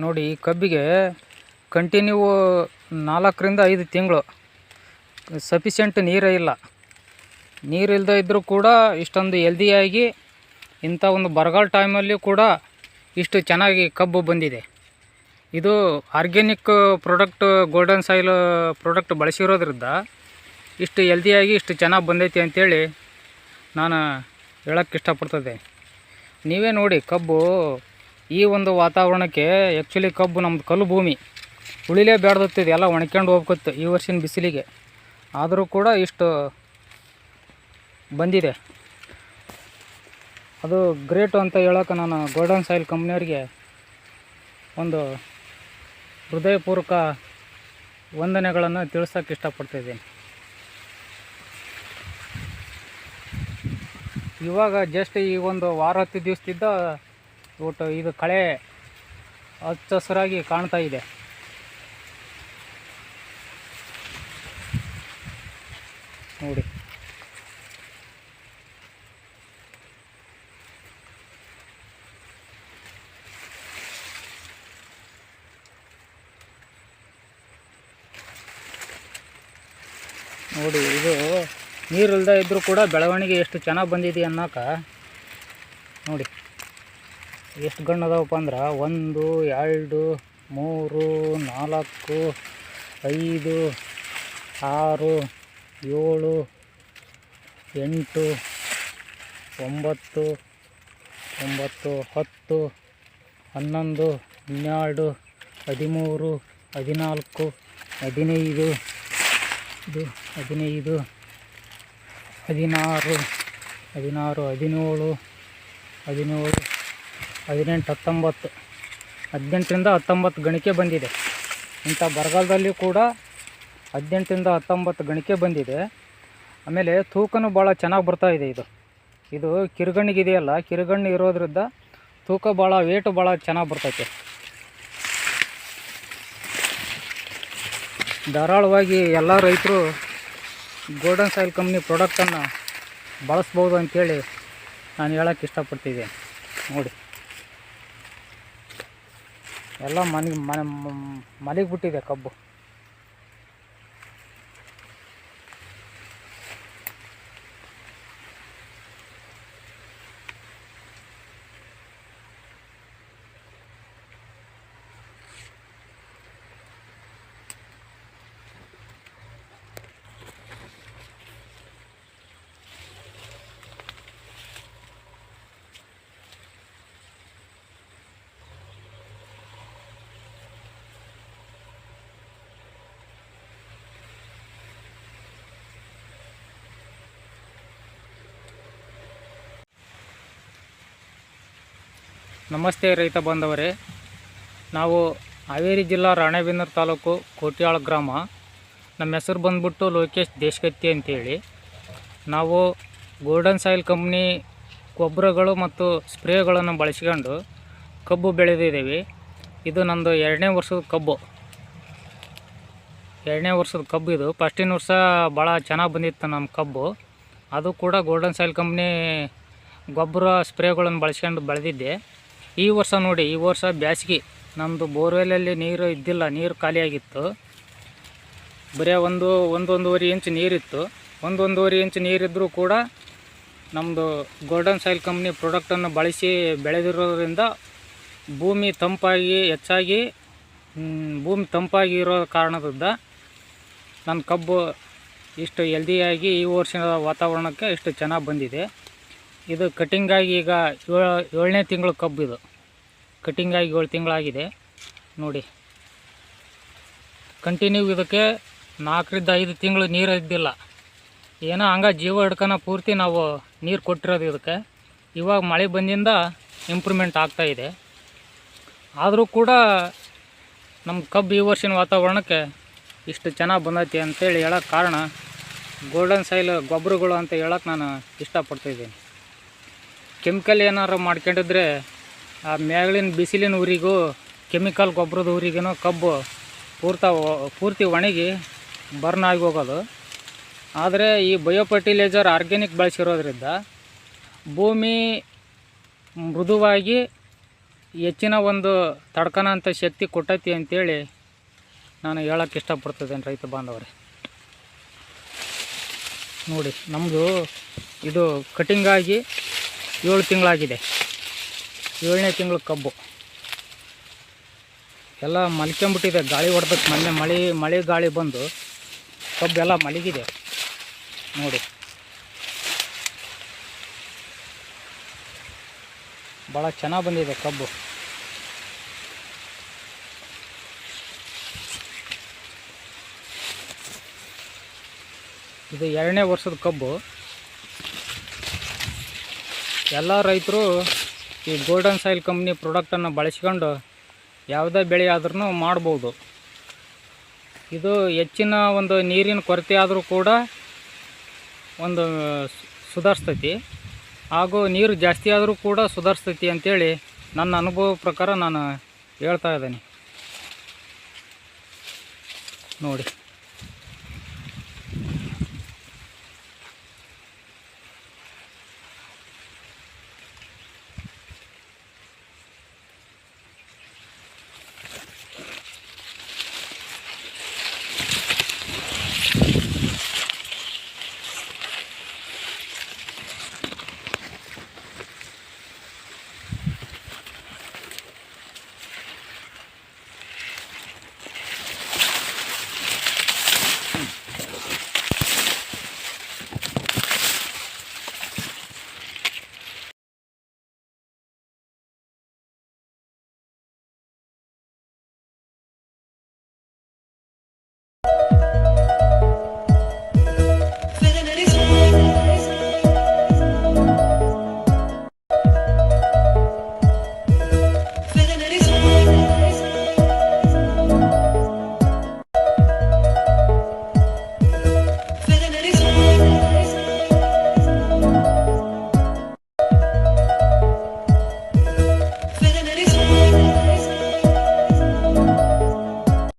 ನೋಡಿ, ಈ ಕಬ್ಬಿಗೆ ಕಂಟಿನ್ಯೂ ನಾಲ್ಕರಿಂದ ಐದು ತಿಂಗಳು. ಸಫಿಷಿಯೆಂಟ್ ನೀರೇ ಇಲ್ಲ. ನೀರು ಇಲ್ಲದೆ ಇದ್ದರೂ ಕೂಡ ಇಷ್ಟೊಂದು ಹೆಲ್ದಿಯಾಗಿ ಇಂಥ ಒಂದು ಬರಗಾಲ ಟೈಮಲ್ಲಿ ಕೂಡ ಇಷ್ಟು ಚೆನ್ನಾಗಿ ಕಬ್ಬು ಬಂದಿದೆ. ಇದು organic product golden soil product ಬಳಸಿರೋದ್ರಿಂದ ಇಷ್ಟು ಹೆಲ್ದಿಯಾಗಿ ಇಷ್ಟು ಚೆನ್ನಾಗಿ ಬಂದೈತಿ ಅಂತೇಳಿ ನಾನು ಹೇಳೋಕ್ಕೆ ಇಷ್ಟಪಡ್ತದೆ ನೀವೇ ನೋಡಿ, ಕಬ್ಬು ಈ ಒಂದು ವಾತಾವರಣಕ್ಕೆ ಆ್ಯಕ್ಚುಲಿ ಕಬ್ಬು ನಮ್ಮದು ಕಲ್ಲು ಭೂಮಿ. ಉಳಿಲೇ ಬೇಡ್ದತ್ತಿದೆ ಎಲ್ಲ ಒಣಕೊಂಡು ಹೋಗ್ಕತ್ತು ಈ ವರ್ಷಿನ ಬಿಸಿಲಿಗೆ. ಆದರೂ ಕೂಡ ಇಷ್ಟು ಬಂದಿದೆ. ಅದು ಗ್ರೇಟು ಅಂತ ಹೇಳೋಕೆ ನಾನು ಗೋಲ್ಡನ್ ಸಾಯಿಲ್ ಕಂಪ್ನಿಯವ್ರಿಗೆ ಒಂದು ಹೃದಯಪೂರ್ವಕ ವಂದನೆಗಳನ್ನು ತಿಳಿಸೋಕೆ ಇಷ್ಟಪಡ್ತಿದ್ದೀನಿ. ಇವಾಗ ಜಸ್ಟ್ ಈ ಒಂದು ವಾರ ಹತ್ತು ದಿವಸದಿಂದ ಒಟ್ಟು ಇದು ಕಳೆ ಹಚ್ಚ ಹಸಿರಾಗಿ ಕಾಣ್ತಾ ಇದೆ. ನೋಡಿ. ನೋಡಿ, ಇದು ನೀರಿಲ್ದೇ ಇದ್ದರೂ ಕೂಡ ಬೆಳವಣಿಗೆ ಎಷ್ಟು ಚೆನ್ನಾಗಿ ಬಂದಿದೆ ಅನ್ನೋಕ ನೋಡಿ. ಎಷ್ಟು ಗಣ್ಣು ಅದಾವಪ್ಪ ಅಂದ್ರೆ ಒಂದು, ಎರಡು, ಮೂರು, ನಾಲ್ಕು, ಐದು, ಆರು, ಏಳು, ಎಂಟು, ಒಂಬತ್ತು ಒಂಬತ್ತು, ಹತ್ತು, ಹನ್ನೊಂದು, ಹನ್ನೆರಡು, ಹದಿಮೂರು, ಹದಿನಾಲ್ಕು, ಹದಿನೈದು, ಇದು ಹದಿನೈದು, ಹದಿನಾರು ಹದಿನಾರು, ಹದಿನೇಳು ಹದಿನೇಳು ಹದಿನೆಂಟು, ಹತ್ತೊಂಬತ್ತು, ಹದಿನೆಂಟರಿಂದ ಹತ್ತೊಂಬತ್ತು ಗಣಿಕೆ ಬಂದಿದೆ. ಇಂಥ ಬರಗಾಲದಲ್ಲಿ ಕೂಡ ಹದಿನೆಂಟರಿಂದ ಹತ್ತೊಂಬತ್ತು ಗಣಿಕೆ ಬಂದಿದೆ. ಆಮೇಲೆ ತೂಕನೂ ಭಾಳ ಚೆನ್ನಾಗಿ ಬರ್ತಾ ಇದೆ ಇದು. ಇದು ಕಿರುಗಣ್ಣಿಗಿದೆಯಲ್ಲ, ಕಿರುಗಣ್ಣು ಇರೋದ್ರಿಂದ ತೂಕ ಭಾಳ, ವೇಟು ಭಾಳ ಚೆನ್ನಾಗಿ ಬರ್ತೈತೆ. ಧಾರಾಳವಾಗಿ ಎಲ್ಲ ರೈತರು ಗೋಲ್ಡನ್ ಸಾಯಿಲ್ ಕಂಪ್ನಿ ಪ್ರಾಡಕ್ಟನ್ನು ಬಳಸ್ಬೋದು ಅಂತೇಳಿ ನಾನು ಹೇಳೋಕ್ಕೆ ಇಷ್ಟಪಡ್ತಿದ್ದೆ ನೋಡಿ. ಎಲ್ಲ ಮನೆಗೆ ಮನೆ ಮಲಗಿ ಬಿಟ್ಟಿದೆ ಕಬ್ಬು. ನಮಸ್ತೆ ರೈತ ಬಾಂಧವರೇ. ನಾವು ಹಾವೇರಿ ಜಿಲ್ಲಾ ರಾಣೆಬೆನ್ನೂರು ತಾಲೂಕು ಕೋಟ್ಯಾಳ ಗ್ರಾಮ. ನಮ್ಮ ಹೆಸರು ಬಂದ್ಬಿಟ್ಟು ಲೋಕೇಶ್ ದೇಶಗತ್ತಿ ಅಂತೇಳಿ. ನಾವು ಗೋಲ್ಡನ್ ಸಾಯಿಲ್ ಕಂಪ್ನಿ ಗೊಬ್ಬರಗಳು ಮತ್ತು ಸ್ಪ್ರೇಗಳನ್ನು ಬಳಸ್ಕೊಂಡು ಕಬ್ಬು ಬೆಳೆದಿದ್ದೀವಿ. ಇದು ನಂದು ಎರಡನೇ ವರ್ಷದ ಕಬ್ಬು. ಎರಡನೇ ವರ್ಷದ ಕಬ್ಬು ಇದು. ಫಸ್ಟಿನ ವರ್ಷ ಭಾಳ ಚೆನ್ನಾಗಿ ಬಂದಿತ್ತು ನಮ್ಮ ಕಬ್ಬು. ಅದು ಕೂಡ ಗೋಲ್ಡನ್ ಸಾಯಿಲ್ ಕಂಪ್ನಿ ಗೊಬ್ಬರ ಸ್ಪ್ರೇಗಳನ್ನು ಬಳಸ್ಕೊಂಡು ಬೆಳೆದಿದ್ದೆ. ಈ ವರ್ಷ ನೋಡಿ, ಈ ವರ್ಷ ಬ್ಯಾಸಿಗೆ. ನಮ್ಮದು ಬೋರ್ವೆಲಲ್ಲಿ ನೀರು ಇದ್ದಿಲ್ಲ, ನೀರು ಖಾಲಿಯಾಗಿತ್ತು. ಬರೀ ಒಂದು, ಒಂದೊಂದೂವರೆ ಇಂಚ್ ನೀರಿತ್ತು. ಒಂದೊಂದೂವರೆ ಇಂಚ್ ನೀರಿದ್ದರೂ ಕೂಡ ನಮ್ಮದು ಗೋಲ್ಡನ್ ಸಾಯಿಲ್ ಕಂಪ್ನಿ ಪ್ರಾಡಕ್ಟನ್ನು ಬಳಸಿ ಬೆಳೆದಿರೋದ್ರಿಂದ ಭೂಮಿ ತಂಪಾಗಿ, ಹೆಚ್ಚಾಗಿ ಭೂಮಿ ತಂಪಾಗಿ ಇರೋ ಕಾರಣದಿಂದ ನನ್ನ ಕಬ್ಬು ಇಷ್ಟು ಹೆಲ್ದಿಯಾಗಿ ಈ ವರ್ಷದ ವಾತಾವರಣಕ್ಕೆ ಇಷ್ಟು ಚೆನ್ನಾಗಿ ಬಂದಿದೆ. ಇದು ಕಟಿಂಗಾಗಿ ಈಗ ಏಳು, ಏಳನೇ ತಿಂಗಳು ಕಬ್ಬು ಇದು. ಕಟಿಂಗಾಗಿ ಏಳು ತಿಂಗಳಾಗಿದೆ. ನೋಡಿ. ಕಂಟಿನ್ಯೂ ಇದಕ್ಕೆ ನಾಲ್ಕರಿಂದ ಐದು ತಿಂಗಳು ನೀರು ಇದ್ದಿಲ್ಲ. ಏನೋ ಹಂಗೆ ಜೀವ ಹಿಡ್ಕೊನ ಪೂರ್ತಿ ನಾವು ನೀರು ಕೊಟ್ಟಿರೋದು ಇದಕ್ಕೆ. ಇವಾಗ ಮಳೆ ಬಂದಿಂದ ಇಂಪ್ರೂವ್ಮೆಂಟ್ ಆಗ್ತಾ ಇದೆ. ಆದರೂ ಕೂಡ ನಮ್ಮ ಕಬ್ಬು ಈ ವರ್ಷಿನ ವಾತಾವರಣಕ್ಕೆ ಇಷ್ಟು ಚೆನ್ನಾಗಿ ಬಂದೈತಿ ಅಂತೇಳಿ ಹೇಳೋಕ್ಕೆ ಕಾರಣ ಗೋಲ್ಡನ್ ಸೈಲ್ ಗೊಬ್ಬರಗಳು ಅಂತ ಹೇಳೋಕ್ಕೆ ನಾನು ಇಷ್ಟಪಡ್ತಿದ್ದೀನಿ ಕೆಮಿಕಲ್ ಏನಾರು ಮಾಡ್ಕೊಂಡಿದ್ರೆ ಆ ಮ್ಯಾಗಳಿನ ಬಿಸಿಲಿನ ಊರಿಗೂ ಕೆಮಿಕಲ್ ಗೊಬ್ಬರದ ಊರಿಗೂ ಕಬ್ಬು ಪೂರ್ತ ಪೂರ್ತಿ ಒಣಗಿ ಬರ್ನ್ ಆಗಿ ಹೋಗೋದು. ಆದರೆ ಈ ಬಯೋ ಫರ್ಟಿಲೈಸರ್ ಆರ್ಗ್ಯಾನಿಕ್ ಬಳಸಿರೋದ್ರಿಂದ ಭೂಮಿ ಮೃದುವಾಗಿ ಹೆಚ್ಚಿನ ಒಂದು ತಡ್ಕನ ಅಂತ ಶಕ್ತಿ ಕೊಟ್ಟೈತಿ ಅಂತೇಳಿ ನಾನು ಹೇಳಕ್ಕೆ ಇಷ್ಟಪಡ್ತಿದ್ದೇನೆ ರೈತ ಬಾಂಧವರೇ. ನೋಡಿ ನಮ್ಮದು ಇದು ಕಟಿಂಗಾಗಿ ಏಳು ತಿಂಗಳಾಗಿದೆ. ಏಳನೇ ತಿಂಗಳು ಕಬ್ಬು. ಎಲ್ಲ ಮಲ್ಕೊಂಬಿಟ್ಟಿದೆ ಗಾಳಿ ಹೊಡೆದಕ್ಕೆ ಮೊನ್ನೆ ಮಳೆ ಮಳೆ ಗಾಳಿ ಬಂದು ಕಬ್ಬೆಲ್ಲ ಮಲಗಿದೆ. ನೋಡಿ. ಭಾಳ ಚೆನ್ನಾಗಿ ಬಂದಿದೆ ಕಬ್ಬು. ಇದು ಎರಡನೇ ವರ್ಷದ ಕಬ್ಬು. ಎಲ್ಲ ರೈತರು ಈ ಗೋಲ್ಡನ್ ಸಾಯಿಲ್ ಕಂಪ್ನಿ ಪ್ರಾಡಕ್ಟನ್ನು ಬಳಸ್ಕೊಂಡು ಯಾವುದೇ ಬೆಳೆ ಆದ್ರೂ ಮಾಡ್ಬೋದು. ಇದು ಹೆಚ್ಚಿನ ಒಂದು ನೀರಿನ ಕೊರತೆ ಆದರೂ ಕೂಡ ಒಂದು ಸುಧಾರಿಸ್ತೈತಿ. ಹಾಗೂ ನೀರು ಜಾಸ್ತಿ ಆದರೂ ಕೂಡ ಸುಧಾರಿಸ್ತೈತಿ ಅಂತೇಳಿ ನನ್ನ ಅನುಭವ ಪ್ರಕಾರ ನಾನು ಹೇಳ್ತಾ ಇದ್ದೀನಿ. ನೋಡಿ.